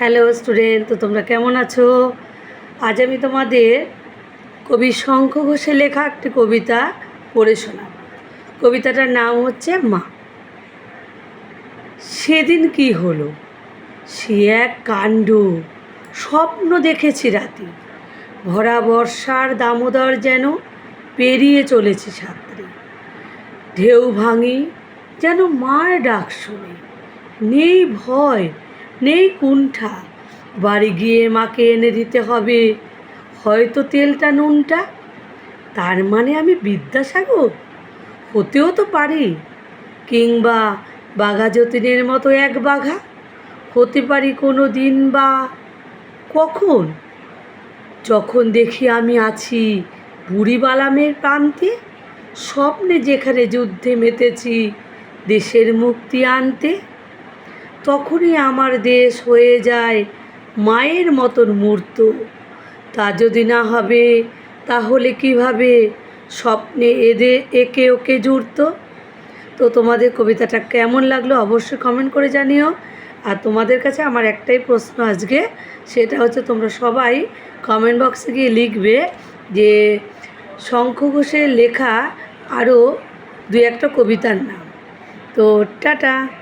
Hello student, তো তোমরা কেমন আছো? আজ আমি তোমাদের কবি শঙ্খ ঘোষের লেখা একটি কবিতা পড়ে শোনাব। কবিতাটার নাম হচ্ছে মা। সেদিন কি হলো? সে এক কাণ্ড স্বপ্ন দেখেছি রাতে। ভরা বর্ষার দামোদর যেন পেরিয়ে চলেছে সাঁতরে। ঢেউ ভাঙি যেন মার ডাক শুনে। নেই ভয় নেই কুণ্ঠা। বাড়ি গিয়ে মাকে এনে দিতে হবে। হয়তো তেলটা, নুনটা। তার মানে আমি বিদ্যাসাগর? হতেও তো পারি। কিংবা বাঘা যতীনের মতো এক বাঘা? হতে পারি কোনো দিন বা কখন? যখন দেখি আমি আছি বুড়িবালামের প্রান্তে, স্বপ্নে যেখানে যুদ্ধে মেতেছি, দেশের মুক্তি আনতে তখনই আমার দেশ হয়ে যায় মায়ের মতন মূর্ত। তা যদি না হবে, তাহলে কীভাবে স্বপ্নে এদে, একে ওকে জুড়ত? তো তোমাদের কবিতাটা কেমন লাগল অবশ্যই কমেন্ট করে জানিও। আর তোমাদের কাছে আমার একটাই প্রশ্ন আজকে, সেটা হচ্ছে তোমরা সবাই কমেন্ট বক্সে গিয়ে লিখবে যে শঙ্খ ঘোষের লেখা আরও দু একটা কবিতার নাম। তো টাটা!